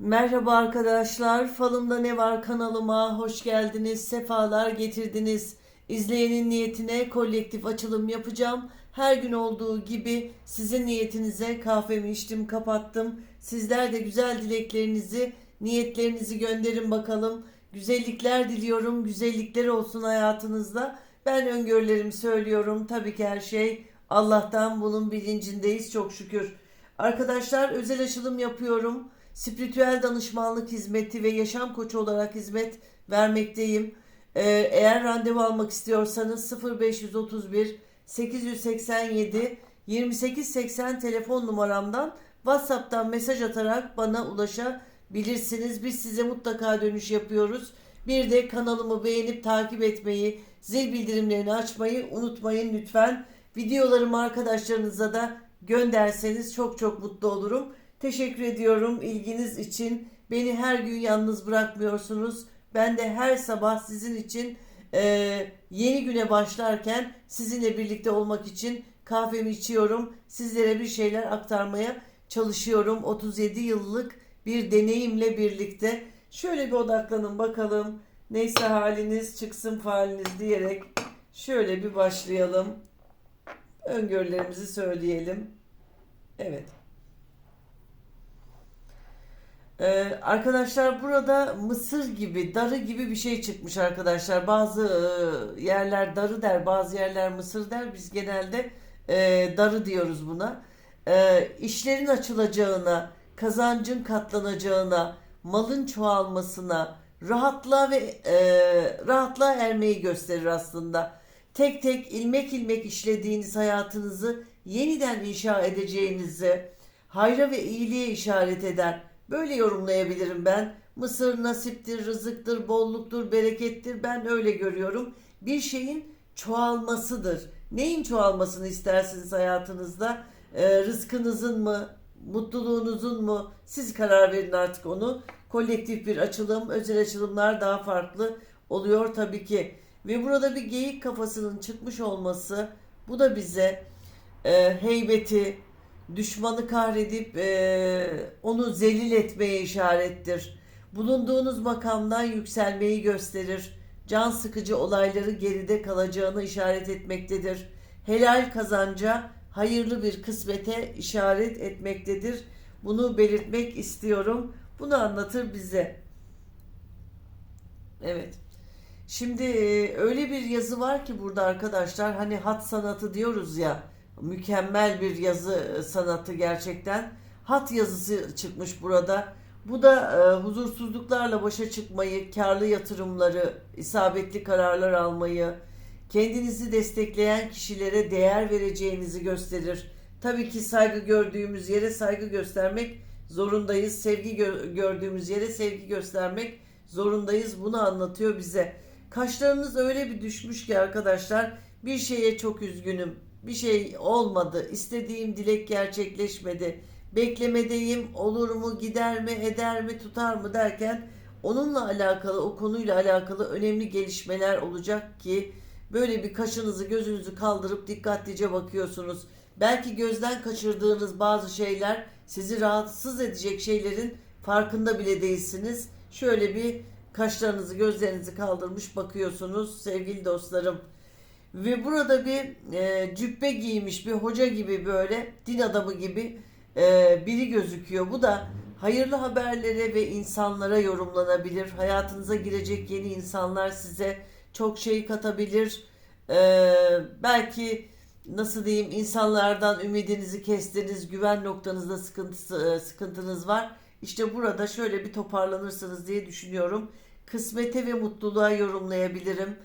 Merhaba arkadaşlar, Falımda Ne Var kanalıma hoş geldiniz, sefalar getirdiniz. İzleyenin niyetine kolektif açılım yapacağım. Her gün olduğu gibi sizin niyetinize kahvemi içtim, kapattım. Sizler de güzel dileklerinizi, niyetlerinizi gönderin bakalım. Güzellikler diliyorum, güzellikler olsun hayatınızda. Ben öngörülerimi söylüyorum. Tabii ki her şey Allah'tan bunun bilincindeyiz çok şükür. Arkadaşlar özel açılım yapıyorum. Spiritüel danışmanlık hizmeti ve yaşam koçu olarak hizmet vermekteyim. Ee, eğer randevu almak istiyorsanız 0531 887 2880 telefon numaramdan WhatsApp'tan mesaj atarak bana ulaşabilirsiniz. Biz size mutlaka dönüş yapıyoruz. Bir de kanalımı beğenip takip etmeyi, zil bildirimlerini açmayı unutmayın lütfen. Videolarımı arkadaşlarınıza da gönderseniz çok çok mutlu olurum. Teşekkür ediyorum ilginiz için. Beni her gün yalnız bırakmıyorsunuz. Ben de her sabah sizin için e, yeni güne başlarken sizinle birlikte olmak için kahvemi içiyorum. Sizlere bir şeyler aktarmaya çalışıyorum. 37 yıllık bir deneyimle birlikte. Şöyle bir odaklanın bakalım. Neyse haliniz çıksın faliniz diyerek şöyle bir başlayalım. Öngörülerimizi söyleyelim. Evet. Ee, arkadaşlar burada mısır gibi, darı gibi bir şey çıkmış arkadaşlar. Bazı e, yerler darı der, bazı yerler mısır der. Biz genelde e, darı diyoruz buna. E, işlerin açılacağına, kazancın katlanacağına, malın çoğalmasına, rahatlığa ve e, rahatlığa ermeyi gösterir aslında. Tek tek ilmek ilmek işlediğiniz hayatınızı yeniden inşa edeceğinizi, hayra ve iyiliğe işaret eder. Böyle yorumlayabilirim ben. Mısır nasiptir, rızıktır, bolluktur, berekettir. Ben öyle görüyorum. Bir şeyin çoğalmasıdır. Neyin çoğalmasını istersiniz hayatınızda? Ee, rızkınızın mı, mutluluğunuzun mu? Siz karar verin artık onu. Kolektif bir açılım, özel açılımlar daha farklı oluyor tabii ki. Ve burada bir geyik kafasının çıkmış olması bu da bize e, heybeti, düşmanı kahredip e, onu zelil etmeye işarettir. Bulunduğunuz makamdan yükselmeyi gösterir. Can sıkıcı olayları geride kalacağını işaret etmektedir. Helal kazanca, hayırlı bir kısmete işaret etmektedir. Bunu belirtmek istiyorum. Bunu anlatır bize. Evet. Şimdi e, öyle bir yazı var ki burada arkadaşlar hani hat sanatı diyoruz ya mükemmel bir yazı sanatı gerçekten. Hat yazısı çıkmış burada. Bu da e, huzursuzluklarla başa çıkmayı, karlı yatırımları, isabetli kararlar almayı, kendinizi destekleyen kişilere değer vereceğinizi gösterir. Tabii ki saygı gördüğümüz yere saygı göstermek zorundayız. Sevgi gö- gördüğümüz yere sevgi göstermek zorundayız. Bunu anlatıyor bize. Kaşlarınız öyle bir düşmüş ki arkadaşlar bir şeye çok üzgünüm. Bir şey olmadı. İstediğim dilek gerçekleşmedi. Beklemedeyim. Olur mu, gider mi, eder mi, tutar mı derken onunla alakalı, o konuyla alakalı önemli gelişmeler olacak ki böyle bir kaşınızı, gözünüzü kaldırıp dikkatlice bakıyorsunuz. Belki gözden kaçırdığınız bazı şeyler sizi rahatsız edecek şeylerin farkında bile değilsiniz. Şöyle bir kaşlarınızı, gözlerinizi kaldırmış bakıyorsunuz sevgili dostlarım. Ve burada bir e, cübbe giymiş bir hoca gibi böyle din adamı gibi e, biri gözüküyor. Bu da hayırlı haberlere ve insanlara yorumlanabilir. Hayatınıza girecek yeni insanlar size çok şey katabilir. E, belki nasıl diyeyim insanlardan ümidinizi kestiniz, güven noktanızda sıkıntısı, e, sıkıntınız var. İşte burada şöyle bir toparlanırsınız diye düşünüyorum. Kısmete ve mutluluğa yorumlayabilirim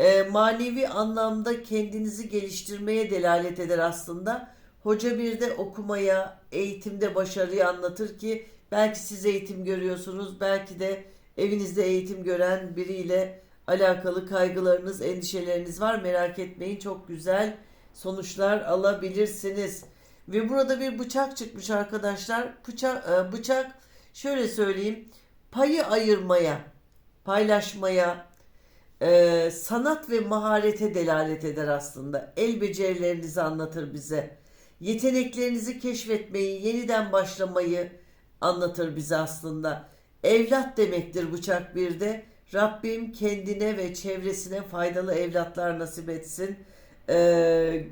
e, manevi anlamda kendinizi geliştirmeye delalet eder aslında. Hoca bir de okumaya, eğitimde başarıyı anlatır ki belki siz eğitim görüyorsunuz, belki de evinizde eğitim gören biriyle alakalı kaygılarınız, endişeleriniz var. Merak etmeyin çok güzel sonuçlar alabilirsiniz. Ve burada bir bıçak çıkmış arkadaşlar. Bıçak, e, bıçak şöyle söyleyeyim payı ayırmaya, paylaşmaya, e, sanat ve maharete delalet eder aslında. El becerilerinizi anlatır bize. Yeteneklerinizi keşfetmeyi, yeniden başlamayı, anlatır bize aslında. Evlat demektir bıçak bir de. Rabbim kendine ve çevresine faydalı evlatlar nasip etsin. Ee,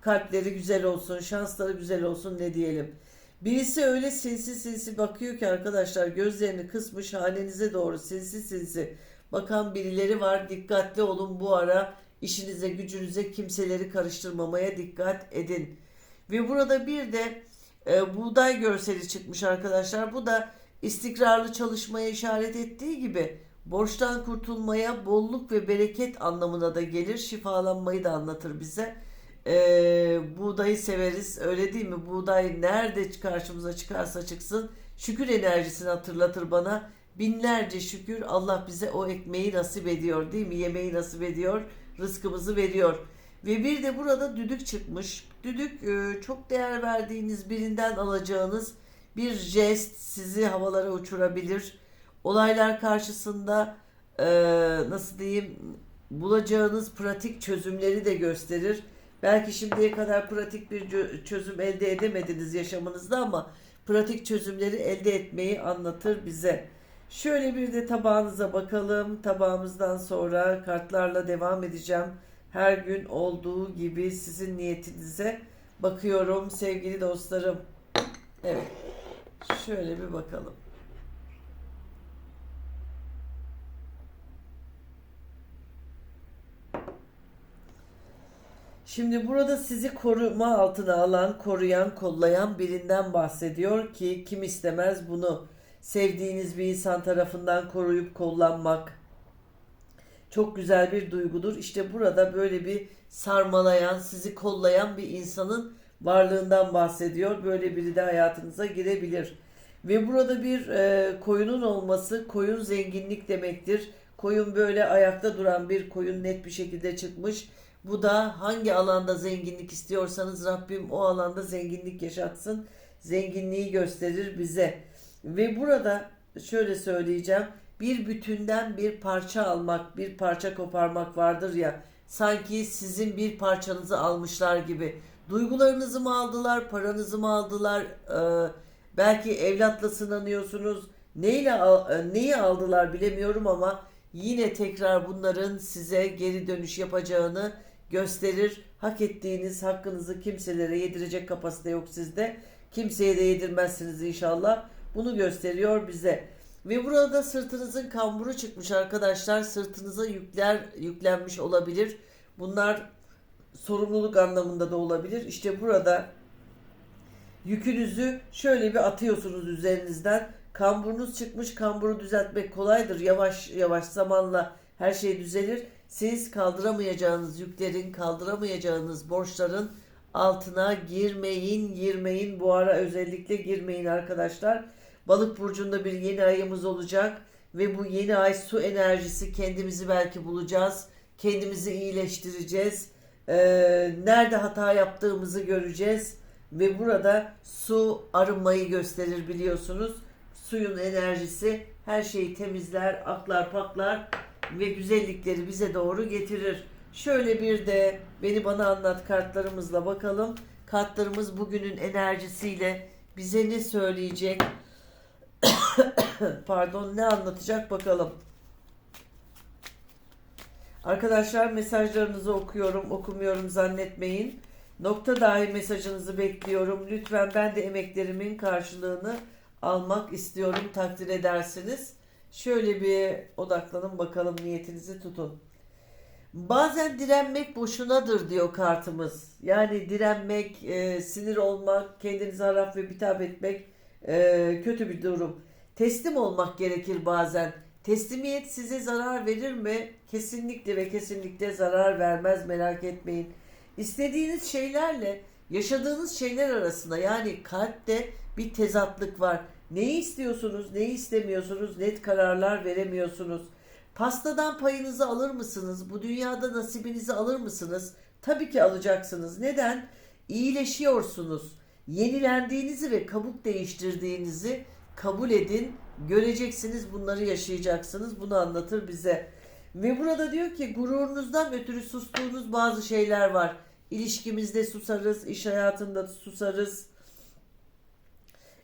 kalpleri güzel olsun, şansları güzel olsun ne diyelim. Birisi öyle sinsi sinsi bakıyor ki arkadaşlar gözlerini kısmış hanenize doğru sinsi sinsi bakan birileri var. Dikkatli olun bu ara işinize gücünüze kimseleri karıştırmamaya dikkat edin. Ve burada bir de e, buğday görseli çıkmış arkadaşlar. Bu da istikrarlı çalışmaya işaret ettiği gibi borçtan kurtulmaya bolluk ve bereket anlamına da gelir. Şifalanmayı da anlatır bize. Ee, buğdayı severiz öyle değil mi? Buğday nerede karşımıza çıkarsa çıksın şükür enerjisini hatırlatır bana. Binlerce şükür Allah bize o ekmeği nasip ediyor değil mi? Yemeği nasip ediyor, rızkımızı veriyor. Ve bir de burada düdük çıkmış. Düdük e, çok değer verdiğiniz birinden alacağınız bir jest sizi havalara uçurabilir. Olaylar karşısında e, nasıl diyeyim bulacağınız pratik çözümleri de gösterir. Belki şimdiye kadar pratik bir çözüm elde edemediniz yaşamınızda ama pratik çözümleri elde etmeyi anlatır bize. Şöyle bir de tabağınıza bakalım. Tabağımızdan sonra kartlarla devam edeceğim. Her gün olduğu gibi sizin niyetinize bakıyorum sevgili dostlarım. Evet. Şöyle bir bakalım. Şimdi burada sizi koruma altına alan, koruyan, kollayan birinden bahsediyor ki kim istemez bunu sevdiğiniz bir insan tarafından koruyup kollanmak çok güzel bir duygudur. İşte burada böyle bir sarmalayan, sizi kollayan bir insanın varlığından bahsediyor. Böyle biri de hayatınıza girebilir. Ve burada bir e, koyunun olması, koyun zenginlik demektir. Koyun böyle ayakta duran bir koyun net bir şekilde çıkmış bu da hangi alanda zenginlik istiyorsanız Rabbim o alanda zenginlik yaşatsın. Zenginliği gösterir bize. Ve burada şöyle söyleyeceğim. Bir bütünden bir parça almak, bir parça koparmak vardır ya. Sanki sizin bir parçanızı almışlar gibi. Duygularınızı mı aldılar, paranızı mı aldılar? Ee, belki evlatla sınanıyorsunuz. Neyle e, neyi aldılar bilemiyorum ama yine tekrar bunların size geri dönüş yapacağını gösterir. Hak ettiğiniz hakkınızı kimselere yedirecek kapasite yok sizde. Kimseye de yedirmezsiniz inşallah. Bunu gösteriyor bize. Ve burada sırtınızın kamburu çıkmış arkadaşlar. Sırtınıza yükler yüklenmiş olabilir. Bunlar sorumluluk anlamında da olabilir. İşte burada yükünüzü şöyle bir atıyorsunuz üzerinizden. Kamburunuz çıkmış. Kamburu düzeltmek kolaydır. Yavaş yavaş zamanla her şey düzelir. Siz kaldıramayacağınız yüklerin, kaldıramayacağınız borçların altına girmeyin, girmeyin. Bu ara özellikle girmeyin arkadaşlar. Balık burcunda bir yeni ayımız olacak ve bu yeni ay su enerjisi kendimizi belki bulacağız. Kendimizi iyileştireceğiz. Ee, nerede hata yaptığımızı göreceğiz ve burada su arınmayı gösterir biliyorsunuz. Suyun enerjisi her şeyi temizler, aklar, paklar ve güzellikleri bize doğru getirir. Şöyle bir de beni bana anlat kartlarımızla bakalım. Kartlarımız bugünün enerjisiyle bize ne söyleyecek? Pardon ne anlatacak bakalım. Arkadaşlar mesajlarınızı okuyorum, okumuyorum zannetmeyin. Nokta dahi mesajınızı bekliyorum. Lütfen ben de emeklerimin karşılığını almak istiyorum, takdir edersiniz. Şöyle bir odaklanın bakalım niyetinizi tutun. Bazen direnmek boşunadır diyor kartımız. Yani direnmek, e, sinir olmak, kendinizi harap ve bitap etmek e, kötü bir durum. Teslim olmak gerekir bazen. Teslimiyet size zarar verir mi? Kesinlikle ve kesinlikle zarar vermez merak etmeyin. İstediğiniz şeylerle yaşadığınız şeyler arasında yani kalpte bir tezatlık var. Neyi istiyorsunuz, neyi istemiyorsunuz, net kararlar veremiyorsunuz. Pastadan payınızı alır mısınız? Bu dünyada nasibinizi alır mısınız? Tabii ki alacaksınız. Neden? İyileşiyorsunuz. Yenilendiğinizi ve kabuk değiştirdiğinizi kabul edin. Göreceksiniz bunları yaşayacaksınız. Bunu anlatır bize. Ve burada diyor ki gururunuzdan ötürü sustuğunuz bazı şeyler var. İlişkimizde susarız, iş hayatında susarız,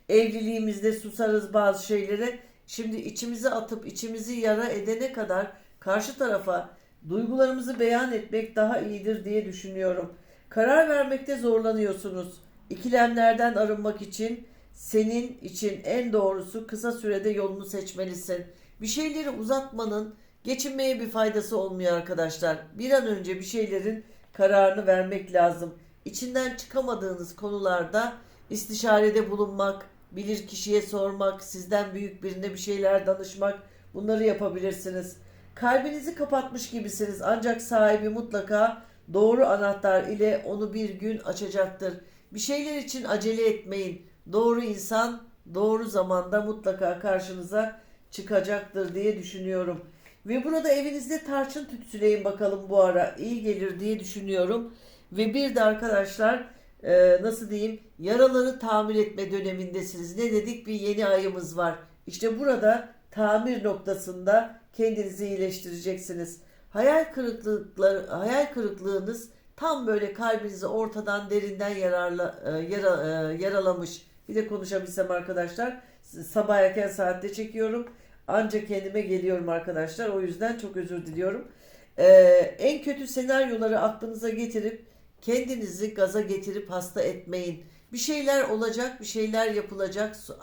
Evliliğimizde susarız bazı şeylere. Şimdi içimize atıp içimizi yara edene kadar karşı tarafa duygularımızı beyan etmek daha iyidir diye düşünüyorum. Karar vermekte zorlanıyorsunuz. İkilemlerden arınmak için senin için en doğrusu kısa sürede yolunu seçmelisin. Bir şeyleri uzatmanın geçinmeye bir faydası olmuyor arkadaşlar. Bir an önce bir şeylerin kararını vermek lazım. İçinden çıkamadığınız konularda istişarede bulunmak, bilir kişiye sormak, sizden büyük birine bir şeyler danışmak bunları yapabilirsiniz. Kalbinizi kapatmış gibisiniz ancak sahibi mutlaka doğru anahtar ile onu bir gün açacaktır. Bir şeyler için acele etmeyin. Doğru insan doğru zamanda mutlaka karşınıza çıkacaktır diye düşünüyorum. Ve burada evinizde tarçın tütsüleyin bakalım bu ara iyi gelir diye düşünüyorum. Ve bir de arkadaşlar e, nasıl diyeyim yaraları tamir etme dönemindesiniz. Ne dedik bir yeni ayımız var. İşte burada tamir noktasında kendinizi iyileştireceksiniz. Hayal kırıklıkları, hayal kırıklığınız tam böyle kalbinizi ortadan derinden yararla, e, yara, e, yaralamış. Bir de konuşabilsem arkadaşlar. Sabah erken saatte çekiyorum. Ancak kendime geliyorum arkadaşlar. O yüzden çok özür diliyorum. Ee, en kötü senaryoları aklınıza getirip kendinizi gaza getirip hasta etmeyin. Bir şeyler olacak, bir şeyler yapılacak. Su,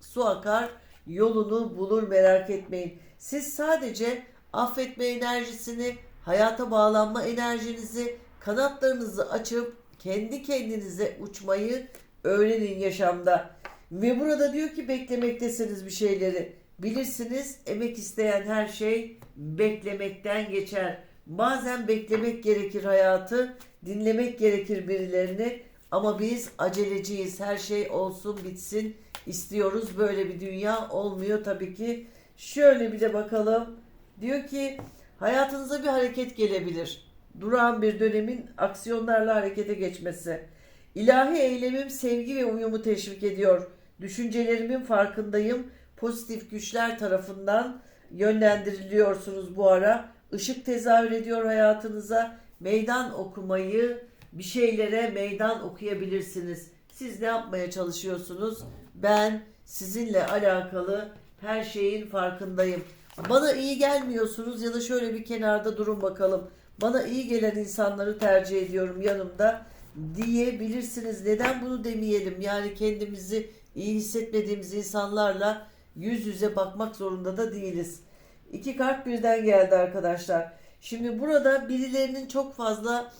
su akar, yolunu bulur merak etmeyin. Siz sadece affetme enerjisini, hayata bağlanma enerjinizi, kanatlarınızı açıp kendi kendinize uçmayı öğrenin yaşamda. Ve burada diyor ki beklemektesiniz bir şeyleri. Bilirsiniz emek isteyen her şey beklemekten geçer. Bazen beklemek gerekir hayatı, dinlemek gerekir birilerini ama biz aceleciyiz. Her şey olsun bitsin istiyoruz. Böyle bir dünya olmuyor tabii ki. Şöyle bir de bakalım. Diyor ki hayatınıza bir hareket gelebilir. Duran bir dönemin aksiyonlarla harekete geçmesi. İlahi eylemim sevgi ve uyumu teşvik ediyor. Düşüncelerimin farkındayım. Pozitif güçler tarafından yönlendiriliyorsunuz bu ara. Işık tezahür ediyor hayatınıza. Meydan okumayı, bir şeylere meydan okuyabilirsiniz. Siz ne yapmaya çalışıyorsunuz? Ben sizinle alakalı her şeyin farkındayım. Bana iyi gelmiyorsunuz ya da şöyle bir kenarda durun bakalım. Bana iyi gelen insanları tercih ediyorum yanımda diyebilirsiniz. Neden bunu demeyelim? Yani kendimizi iyi hissetmediğimiz insanlarla yüz yüze bakmak zorunda da değiliz. İki kart birden geldi arkadaşlar. Şimdi burada birilerinin çok fazla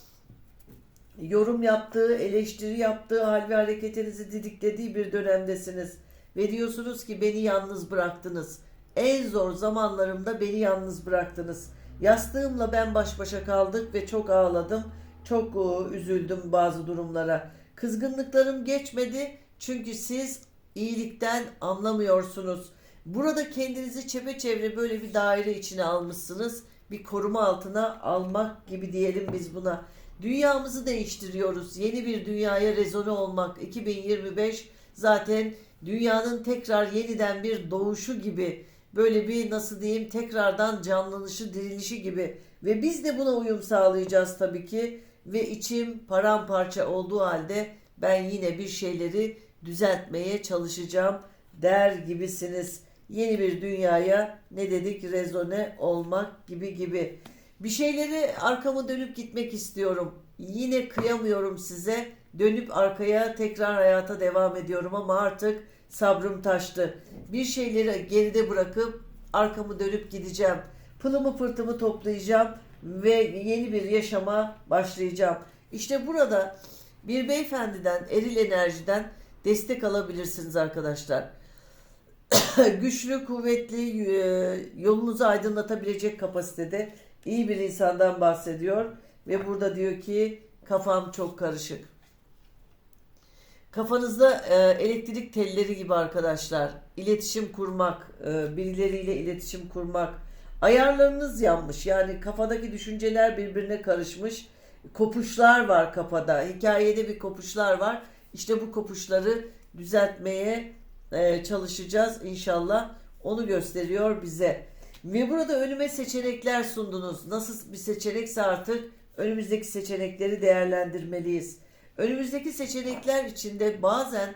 yorum yaptığı, eleştiri yaptığı, hal ve hareketinizi didiklediği bir dönemdesiniz. Ve diyorsunuz ki beni yalnız bıraktınız. En zor zamanlarımda beni yalnız bıraktınız. Yastığımla ben baş başa kaldık ve çok ağladım. Çok e, üzüldüm bazı durumlara. Kızgınlıklarım geçmedi çünkü siz iyilikten anlamıyorsunuz. Burada kendinizi çepeçevre böyle bir daire içine almışsınız. Bir koruma altına almak gibi diyelim biz buna. Dünyamızı değiştiriyoruz. Yeni bir dünyaya rezone olmak. 2025 zaten dünyanın tekrar yeniden bir doğuşu gibi böyle bir nasıl diyeyim tekrardan canlanışı, dirilişi gibi ve biz de buna uyum sağlayacağız tabii ki ve içim paramparça olduğu halde ben yine bir şeyleri düzeltmeye çalışacağım der gibisiniz. Yeni bir dünyaya ne dedik rezone olmak gibi gibi. Bir şeyleri arkamı dönüp gitmek istiyorum. Yine kıyamıyorum size. Dönüp arkaya tekrar hayata devam ediyorum ama artık sabrım taştı. Bir şeyleri geride bırakıp arkamı dönüp gideceğim. Pılımı pırtımı toplayacağım ve yeni bir yaşama başlayacağım. İşte burada bir beyefendiden, eril enerjiden destek alabilirsiniz arkadaşlar. Güçlü, kuvvetli, e, yolunuzu aydınlatabilecek kapasitede iyi bir insandan bahsediyor ve burada diyor ki kafam çok karışık. Kafanızda e, elektrik telleri gibi arkadaşlar. İletişim kurmak, e, birileriyle iletişim kurmak. Ayarlarınız yanmış. Yani kafadaki düşünceler birbirine karışmış. Kopuşlar var kafada. Hikayede bir kopuşlar var. İşte bu kopuşları düzeltmeye e, çalışacağız inşallah. Onu gösteriyor bize. Ve burada önüme seçenekler sundunuz. Nasıl bir seçenekse artık önümüzdeki seçenekleri değerlendirmeliyiz. Önümüzdeki seçenekler içinde bazen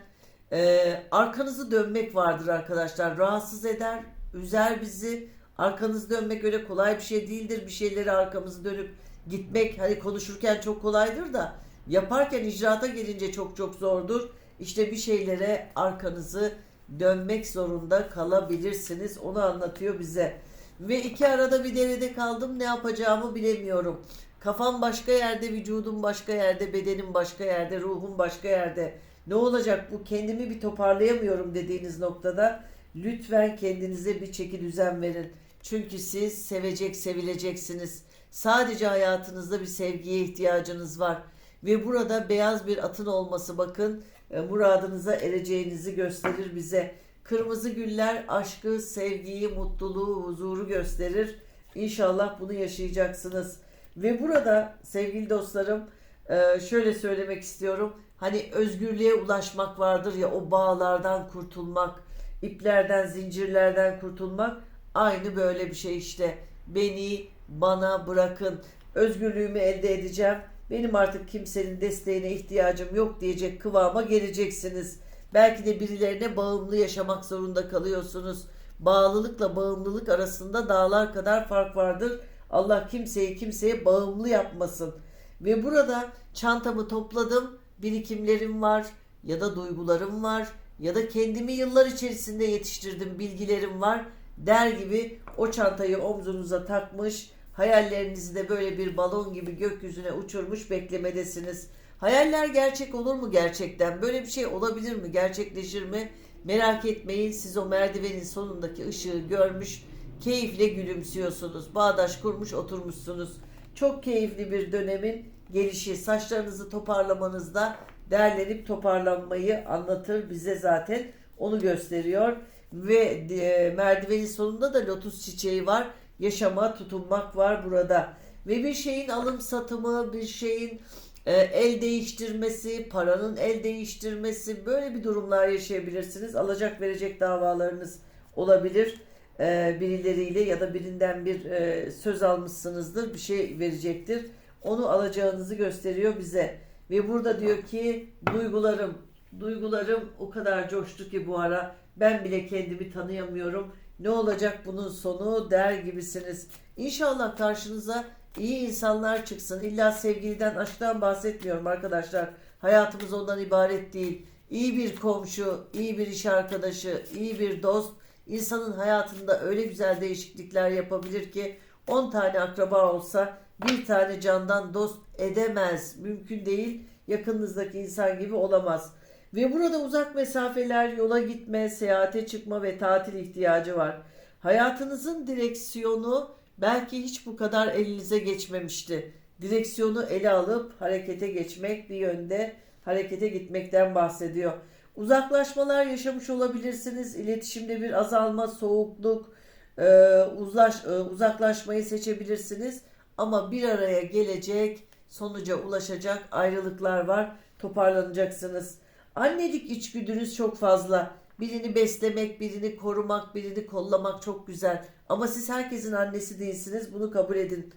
Ee, arkanızı dönmek vardır arkadaşlar. Rahatsız eder, üzer bizi. Arkanızı dönmek öyle kolay bir şey değildir. Bir şeyleri arkamızı dönüp gitmek hani konuşurken çok kolaydır da yaparken icraata gelince çok çok zordur. İşte bir şeylere arkanızı dönmek zorunda kalabilirsiniz. Onu anlatıyor bize. Ve iki arada bir derede kaldım. Ne yapacağımı bilemiyorum. Kafam başka yerde, vücudum başka yerde, bedenim başka yerde, ruhum başka yerde. Ne olacak bu kendimi bir toparlayamıyorum dediğiniz noktada lütfen kendinize bir çeki düzen verin. Çünkü siz sevecek, sevileceksiniz. Sadece hayatınızda bir sevgiye ihtiyacınız var. Ve burada beyaz bir atın olması bakın e, muradınıza ereceğinizi gösterir bize. Kırmızı güller aşkı, sevgiyi, mutluluğu, huzuru gösterir. İnşallah bunu yaşayacaksınız. Ve burada sevgili dostlarım e, şöyle söylemek istiyorum. Hani özgürlüğe ulaşmak vardır ya o bağlardan kurtulmak, iplerden, zincirlerden kurtulmak aynı böyle bir şey işte. Beni bana bırakın. Özgürlüğümü elde edeceğim. Benim artık kimsenin desteğine ihtiyacım yok diyecek kıvama geleceksiniz. Belki de birilerine bağımlı yaşamak zorunda kalıyorsunuz. Bağlılıkla bağımlılık arasında dağlar kadar fark vardır. Allah kimseyi kimseye bağımlı yapmasın. Ve burada çantamı topladım. Birikimlerim var ya da duygularım var ya da kendimi yıllar içerisinde yetiştirdim bilgilerim var der gibi o çantayı omzunuza takmış hayallerinizi de böyle bir balon gibi gökyüzüne uçurmuş beklemedesiniz. Hayaller gerçek olur mu gerçekten? Böyle bir şey olabilir mi? Gerçekleşir mi? Merak etmeyin siz o merdivenin sonundaki ışığı görmüş keyifle gülümsüyorsunuz. Bağdaş kurmuş oturmuşsunuz. Çok keyifli bir dönemin gelişi. Saçlarınızı toparlamanızda derlenip toparlanmayı anlatır bize zaten. Onu gösteriyor. Ve e, merdivenin sonunda da lotus çiçeği var. Yaşama tutunmak var burada. Ve bir şeyin alım satımı, bir şeyin e, el değiştirmesi, paranın el değiştirmesi böyle bir durumlar yaşayabilirsiniz. Alacak verecek davalarınız olabilir e, birileriyle ya da birinden bir e, söz almışsınızdır bir şey verecektir. Onu alacağınızı gösteriyor bize. Ve burada diyor ki duygularım, duygularım o kadar coştu ki bu ara ben bile kendimi tanıyamıyorum. Ne olacak bunun sonu der gibisiniz. İnşallah karşınıza iyi insanlar çıksın. İlla sevgiliden, aşktan bahsetmiyorum arkadaşlar. Hayatımız ondan ibaret değil. İyi bir komşu, iyi bir iş arkadaşı, iyi bir dost insanın hayatında öyle güzel değişiklikler yapabilir ki 10 tane akraba olsa bir tane candan dost edemez. Mümkün değil. Yakınınızdaki insan gibi olamaz. Ve burada uzak mesafeler, yola gitme, seyahate çıkma ve tatil ihtiyacı var. Hayatınızın direksiyonu belki hiç bu kadar elinize geçmemişti. Direksiyonu ele alıp harekete geçmek bir yönde harekete gitmekten bahsediyor. Uzaklaşmalar yaşamış olabilirsiniz. İletişimde bir azalma, soğukluk, e, uzlaş, e, uzaklaşmayı seçebilirsiniz. Ama bir araya gelecek, sonuca ulaşacak ayrılıklar var. Toparlanacaksınız. Annelik içgüdünüz çok fazla. Birini beslemek, birini korumak, birini kollamak çok güzel. Ama siz herkesin annesi değilsiniz. Bunu kabul edin.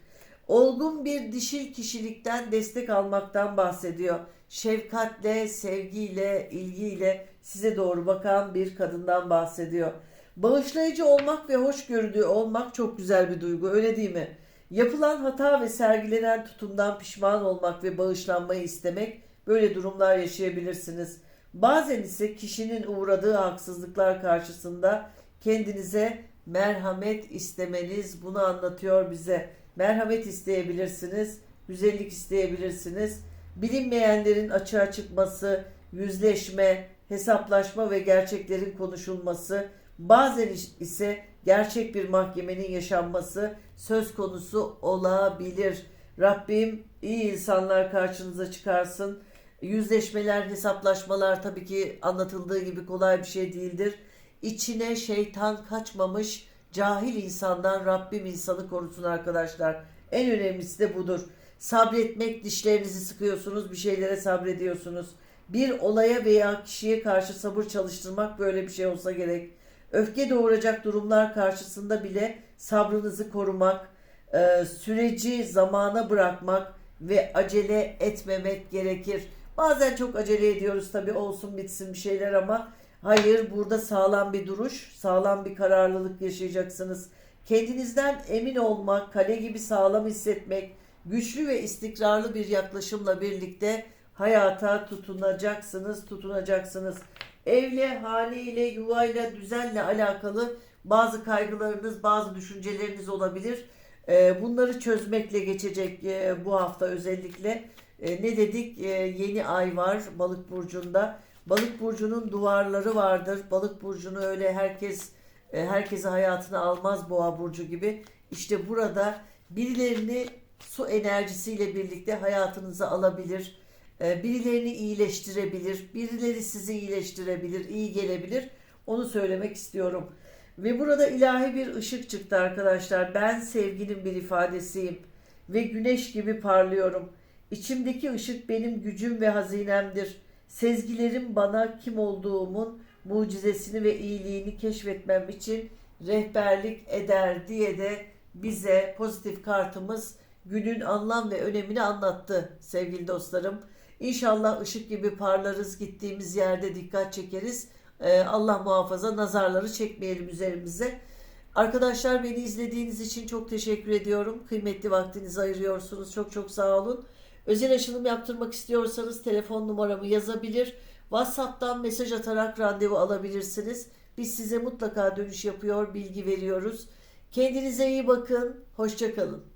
Olgun bir dişil kişilikten destek almaktan bahsediyor. Şefkatle, sevgiyle, ilgiyle size doğru bakan bir kadından bahsediyor. Bağışlayıcı olmak ve hoşgörülü olmak çok güzel bir duygu öyle değil mi? Yapılan hata ve sergilenen tutumdan pişman olmak ve bağışlanmayı istemek böyle durumlar yaşayabilirsiniz. Bazen ise kişinin uğradığı haksızlıklar karşısında kendinize merhamet istemeniz bunu anlatıyor bize. Merhamet isteyebilirsiniz, güzellik isteyebilirsiniz. Bilinmeyenlerin açığa çıkması, yüzleşme, hesaplaşma ve gerçeklerin konuşulması, bazen ise gerçek bir mahkemenin yaşanması söz konusu olabilir. Rabbim iyi insanlar karşınıza çıkarsın. Yüzleşmeler, hesaplaşmalar tabii ki anlatıldığı gibi kolay bir şey değildir. İçine şeytan kaçmamış cahil insandan Rabbim insanı korusun arkadaşlar. En önemlisi de budur. Sabretmek, dişlerinizi sıkıyorsunuz, bir şeylere sabrediyorsunuz. Bir olaya veya kişiye karşı sabır çalıştırmak böyle bir şey olsa gerek. Öfke doğuracak durumlar karşısında bile sabrınızı korumak, e, süreci zamana bırakmak ve acele etmemek gerekir. Bazen çok acele ediyoruz tabii olsun bitsin bir şeyler ama hayır burada sağlam bir duruş, sağlam bir kararlılık yaşayacaksınız. Kendinizden emin olmak, kale gibi sağlam hissetmek, güçlü ve istikrarlı bir yaklaşımla birlikte hayata tutunacaksınız, tutunacaksınız. Evle, haneyle, yuvayla, düzenle alakalı bazı kaygılarınız, bazı düşünceleriniz olabilir. Ee, Bunları çözmekle geçecek e, bu hafta özellikle. E, Ne dedik? E, Yeni ay var Balık burcunda. Balık burcunun duvarları vardır. Balık burcunu öyle herkes e, herkese hayatına almaz Boğa burcu gibi. İşte burada birilerini su enerjisiyle birlikte hayatınıza alabilir. E, Birilerini iyileştirebilir. Birileri sizi iyileştirebilir, iyi gelebilir. Onu söylemek istiyorum. Ve burada ilahi bir ışık çıktı arkadaşlar. Ben sevginin bir ifadesiyim ve güneş gibi parlıyorum. İçimdeki ışık benim gücüm ve hazinemdir. Sezgilerim bana kim olduğumun mucizesini ve iyiliğini keşfetmem için rehberlik eder diye de bize pozitif kartımız günün anlam ve önemini anlattı sevgili dostlarım. İnşallah ışık gibi parlarız, gittiğimiz yerde dikkat çekeriz. Ee, Allah muhafaza nazarları çekmeyelim üzerimize. Arkadaşlar beni izlediğiniz için çok teşekkür ediyorum. Kıymetli vaktinizi ayırıyorsunuz. Çok çok sağ olun. Özel açılım yaptırmak istiyorsanız telefon numaramı yazabilir. WhatsApp'tan mesaj atarak randevu alabilirsiniz. Biz size mutlaka dönüş yapıyor, bilgi veriyoruz. Kendinize iyi bakın. Hoşçakalın.